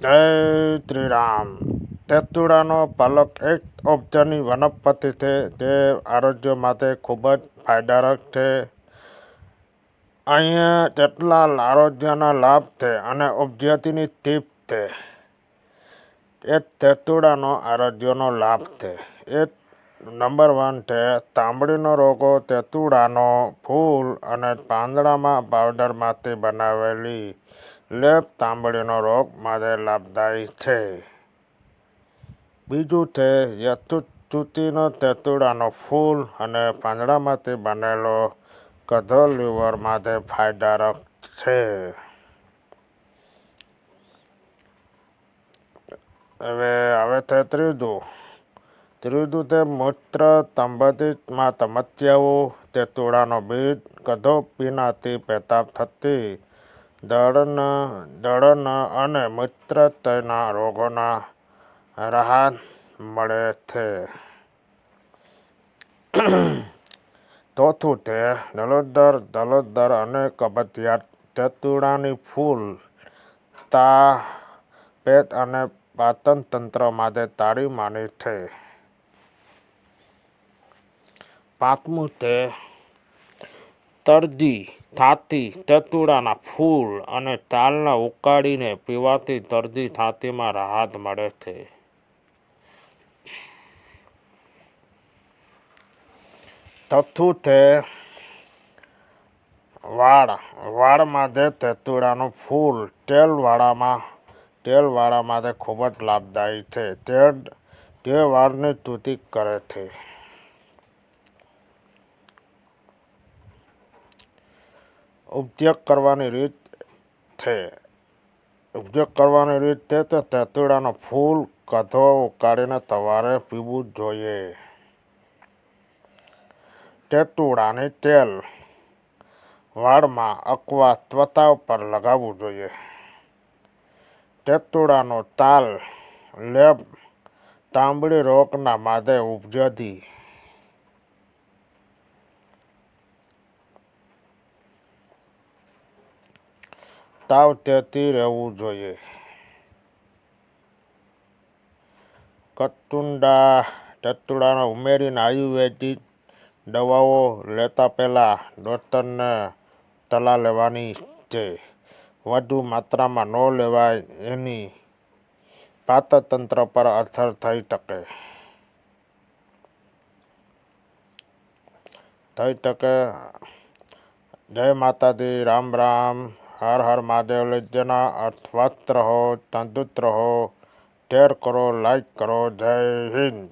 જય શ્રી રામ તેતુડાનો પાલક એક ઉપજાની વનસ્પતિ છે જે આરોગ્ય માટે ખૂબ જ ફાયદાકારક છે. અહીંયા જેટલા આરોગ્યના લાભ છે અને ઉપજાતિની ટીપ છે. એ તેતુડાનો આરોગ્યનો લાભ છે. એ નંબર વન છે ચામડીનો રોગો તેતુડાનો ફૂલ અને પાંદડામાં પાવડરમાંથી બનાવેલી લેપ ચામડીનો રોગ માટે લાભદાયી છે. બીજું છે યથુચુતીનો તેતુડાનો ફૂલ અને પાંદડામાંથી બનેલો ગધો લીવર માટે ફાયદારક છે. હવે આવે છે ત્રીજું. ત્રીજું તે મૂત્ર સંબંધિતમાં સમસ્યાઓ તેતુડાનો બીજ, ગધો પીનાથી પેશાબ થતી, દળન દળન અને મૂત્રાશયના રોગોના રાહત મળે છે. ચોથું તે દલોદર દલોદર અને કબજિયાત તેતુડાની ફૂલ, તા પેટ અને પાચન તંત્ર માટે તાળી માની છે. પાંચમું તે તરદી થાતી તેતુડાના ફૂલ અને તાલના ઉકાળીને પીવાથી તરદી થાતીમાં રાહત મળે છે. તથું તે વાળ વાળ માટે તેતુડાનું ફૂલ તેલવાળામાં તેલવાળા માટે ખૂબ જ લાભદાયી છે. તે તે વાળની તૂતી કરે છે. ઉપયોગ કરવાની રીત છે. ઉપયોગ કરવાની રીત છે તો તેતુડાનો ફૂલ ગધો ઉકાળીને તમારે પીવું જોઈએ. તેતુડાની તેલ વાળમાં અથવા ત્વતા ઉપર લગાવવું જોઈએ. તેતુડાનો તાલ લેપ તાંબડી રોગના માદે ઉપજતી સાવચેતી રહેવું જોઈએ. કતુંડા ચતુડાને ઉમેરીને આયુર્વેદિક દવાઓ લેતા પહેલાં ડૉક્ટરને સલાહ લેવાની છે. વધુ માત્રામાં ન લેવાય એની પાચનતંત્ર પર અસર થઈ શકે. થઈ શકે. જય માતાજી, રામ રામ. હર હર મહાદેવ લેજના સ્વસ્થ રહો તંદુરસ્ત રહો. શેર કરો લાઈક કરો. જય હિન્દ.